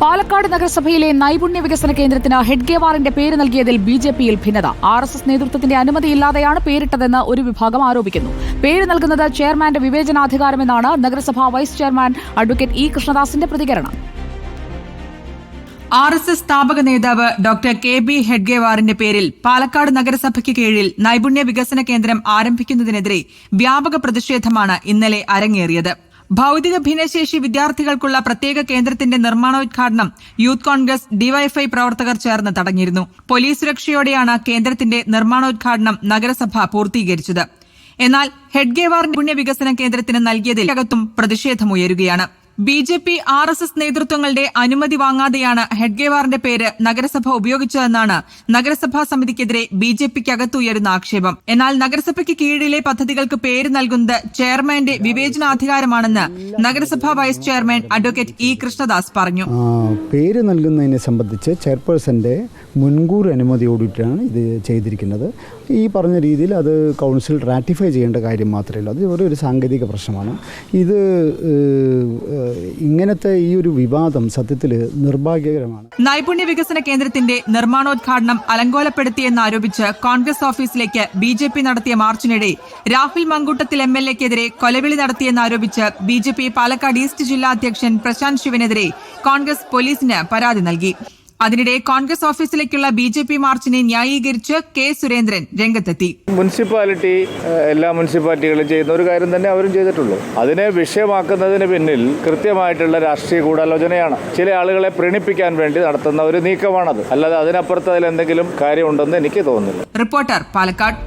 പാലക്കാട് നഗരസഭയിലെ നൈപുണ്യ വികസന കേന്ദ്രത്തിന് ഹെഡ്ഗേവാറിന്റെ പേര് നൽകിയതിൽ ബി ജെ പിയിൽ ഭിന്നത. ആർ എസ് എസ് നേതൃത്വത്തിന്റെ അനുമതിയില്ലാതെയാണ് പേരിട്ടതെന്ന് ഒരു വിഭാഗം ആരോപിക്കുന്നു. പേര് നൽകുന്നത് ചെയർമാന്റെ വിവേചനാധികാരമെന്നാണ് നഗരസഭാ വൈസ് ചെയർമാൻ അഡ്വക്കേറ്റ് ഇ കൃഷ്ണദാസിന്റെ പ്രതികരണം. ആർ എസ് എസ് സ്ഥാപക നേതാവ് ഡോക്ടർ കെ ബി ഹെഡ്ഗേവാറിന്റെ പേരിൽ പാലക്കാട് നഗരസഭയ്ക്ക് കീഴിൽ നൈപുണ്യ വികസന കേന്ദ്രം ആരംഭിക്കുന്നതിനെതിരെ വ്യാപക പ്രതിഷേധമാണ് ഇന്നലെ അരങ്ങേറിയത്. ഭൌതിക ഭിന്നശേഷി വിദ്യാർത്ഥികൾക്കുള്ള പ്രത്യേക കേന്ദ്രത്തിന്റെ നിർമ്മാണോദ്ഘാടനം യൂത്ത് കോൺഗ്രസ് ഡിവൈഎഫ്ഐ പ്രവർത്തകർ ചേർന്ന് തടഞ്ഞിരുന്നു. പോലീസ് സുരക്ഷയോടെയാണ് കേന്ദ്രത്തിന്റെ നിർമ്മാണോദ്ഘാടനം നഗരസഭ പൂർത്തീകരിച്ചത്. എന്നാൽ ഹെഡ്ഗേവാറിന്റെ പുണ്യവികസന കേന്ദ്രത്തിന് നൽകിയതിൽ അകത്തും പ്രതിഷേധമുയരുകയാണ്. B J P R S S നേതൃത്വങ്ങളുടെ അനുമതി വാങ്ങാതെയാണ് ഹെഡ്ഗേവാറിന്റെ പേര് നഗരസഭ ഉപയോഗിച്ചതെന്നാണ് നഗരസഭാ സമിതിക്കെതിരെ ബി ജെ പിക്കകത്തുയരുന്ന ആക്ഷേപം. എന്നാൽ നഗരസഭയ്ക്ക് കീഴിലെ പദ്ധതികൾക്ക് പേര് നൽകുന്നത് ചെയർമാന്റെ വിവേചനാധികാരമാണെന്ന് നഗരസഭാ vice chairman advocate E Krishnadas പറഞ്ഞു. പേര് നൽകുന്നതിനെ സംബന്ധിച്ച് ചെയർപേഴ്സന്റെ മുൻകൂർ അനുമതിയോടിട്ടാണ് ഇത് ചെയ്തിരിക്കുന്നത്. ഈ പറഞ്ഞ രീതിയിൽ അത് കൗൺസിൽ റാറ്റിഫൈ ചെയ്യേണ്ട കാര്യം മാത്രമേ ഉള്ളൂ. അത് ഒരു സാങ്കേതിക പ്രശ്നമാണ്. ഇത് ഇങ്ങനത്തെ ഈ ഒരു വിവാദം സത്യത്തിൽ നിർഭാഗ്യകരമാണ്. നൈപുണ്യ വികസന കേന്ദ്രത്തിന്റെ നിർമ്മാണോദ്ഘാടനം അലങ്കോലപ്പെടുത്തിയെന്നാരോപിച്ച് കോൺഗ്രസ് ഓഫീസിലേക്ക് ബി ജെ പി നടത്തിയ മാർച്ചിനിടെ രാഹുൽ മങ്കൂട്ടത്തിൽ എം എൽ എക്കെതിരെ കൊലവിളി നടത്തിയെന്നാരോപിച്ച് B J P Palakkad east ജില്ലാ അധ്യക്ഷൻ പ്രശാന്ത് ശിവനെതിരെ കോൺഗ്രസ് പോലീസിന് പരാതി നൽകി. അതിനിടെ കോൺഗ്രസ് ഓഫീസിലേക്കുള്ള ബി ജെ പി മാർച്ചിനെ ന്യായീകരിച്ച് കെ സുരേന്ദ്രൻ രംഗത്തെത്തി. മുനിസിപ്പാലിറ്റി എല്ലാ മുനിസിപ്പാലിറ്റികളും ചെയ്യുന്ന ഒരു കാര്യം തന്നെ അവരും ചെയ്തിട്ടുള്ളൂ. അതിനെ വിഷയമാക്കുന്നതിന് പിന്നിൽ കൃത്യമായിട്ടുള്ള രാഷ്ട്രീയ ഗൂഢാലോചനയാണ്. ചില ആളുകളെ പ്രണിപ്പിക്കാൻ വേണ്ടി നടത്തുന്ന ഒരു നീക്കമാണത്. അല്ലാതെ അതിനപ്പുറത്ത് അതിൽ എന്തെങ്കിലും കാര്യമുണ്ടെന്ന് എനിക്ക് തോന്നുന്നില്ല. റിപ്പോർട്ടർ പാലക്കാട്.